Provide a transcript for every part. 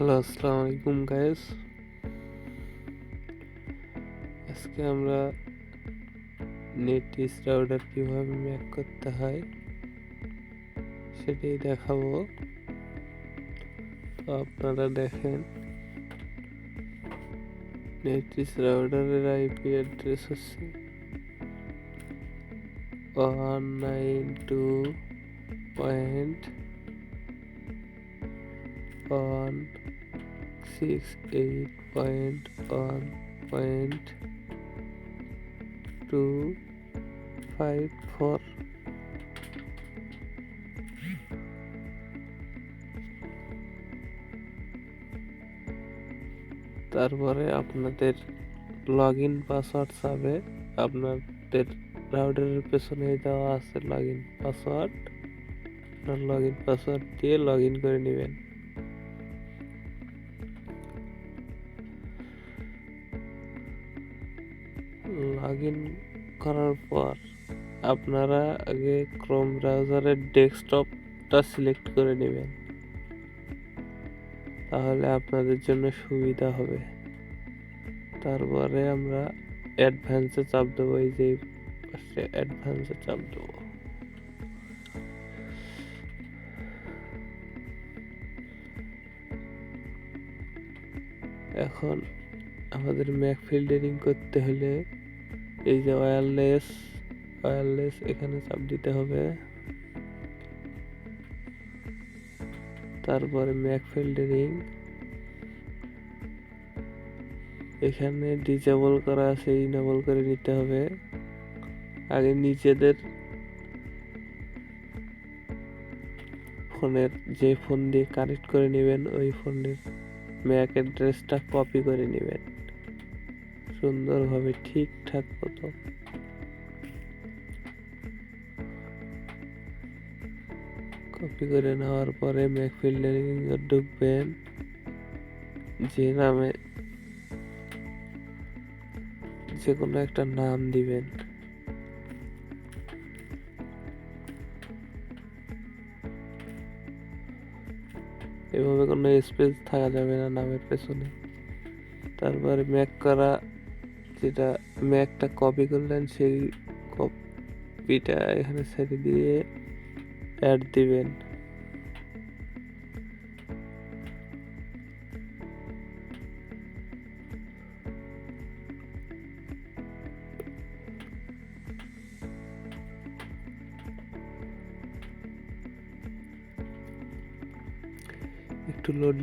Hello আসসালামু আলাইকুম guys আজকে আমরা নেট রাউটার কীভাবে ম্যাক করতে হয় সেটাই দেখাবো। তো আপনারা দেখেন নেট রাউটারের আইপি অ্যাড্রেস হচ্ছে one nine two point one six eight point one point two five four তারপরে আপনাদের লগ ইন পাসওয়ার্ড চাবে আপনাদের রাউটারের পেছনে দেওয়া আছে log in password log in password দিয়ে লগ ইন করে নেবেন। লগ ইন করার পর আপনারা আগে ক্রোম ব্রাউজারের ডেস্কটপটা সিলেক্ট করে নেবেন। তাহলে আপনাদের জন্য সুবিধা হবে। তারপরে আমরা অ্যাডভান্সে চাপ দেবো, এই যে অ্যাডভান্সে চাপ দেবো। এখন আমাদের ম্যাক ফিল্টারিং করতে হলে এই যে ওয়্যারলেস ওয়্যারলেস এখানে চাপ দিতে হবে। তারপরে ম্যাক ফিল্টারিং এখানে ডিজেবল করা আছে ইনেবল করে নিতে হবে। আগে নিজেদের ফোনের যে ফোন দিয়ে কানেক্ট করে নেবেন, ওই ফোনের ম্যাক অ্যাড্রেসটা কপি করে নেবেন। সুন্দরভাবে ঠিকঠাক মতো। কপি করে নেওয়ার পরে ম্যাক ফিল্টারিং ঢুকবেন, যে নামে যে কোনো একটা নাম দিবেন। এভাবে কোনো স্পেস থাকা যাবে না নামের পেছনে। তারপরে ম্যাক করা যেটা ম্যাকটা কপি করলেন সেই কপিটা এখানে ছেড়ে দিয়ে অ্যাড দিবেন। একটু লোড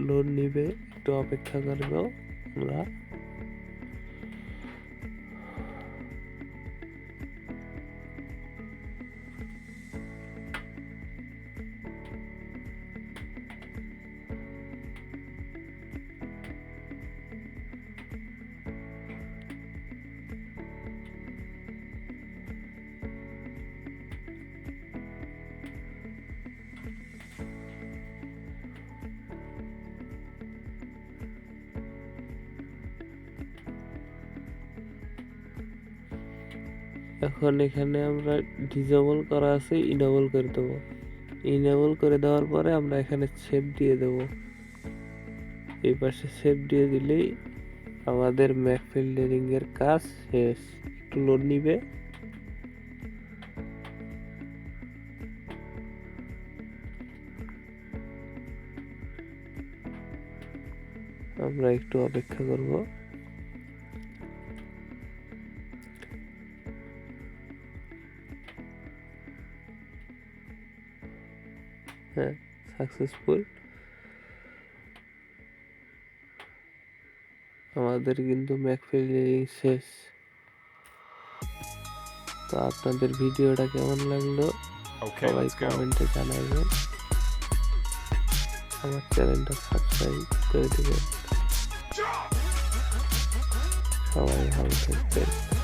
লোড নিবে, একটু অপেক্ষা করব আমরা এখন এখানে আমরা ডিজেবল করা আছে ইনেবল করে দেবো। ইনেবল করে দেওয়ার পরে আমরা এখানে সেভ দিয়ে দেব। এই পাশে সেভ দিয়ে দিলেই আমাদের ম্যাক ফিল্টারিং এর কাজ শেষ। একটু লোড নিবে। আমরা একটু অপেক্ষা করব। হ্যাঁ সাকসেসফুল আমাদের কিন্তু ম্যাক শেষ। তো আপনাদের ভিডিওটা কেমন লাগল? সবাই. কমেন্টে জানাবেন। আমার চ্যানেলটা সাবস্ক্রাইব করে দেবেন। সবাই ভালো থাকবেন।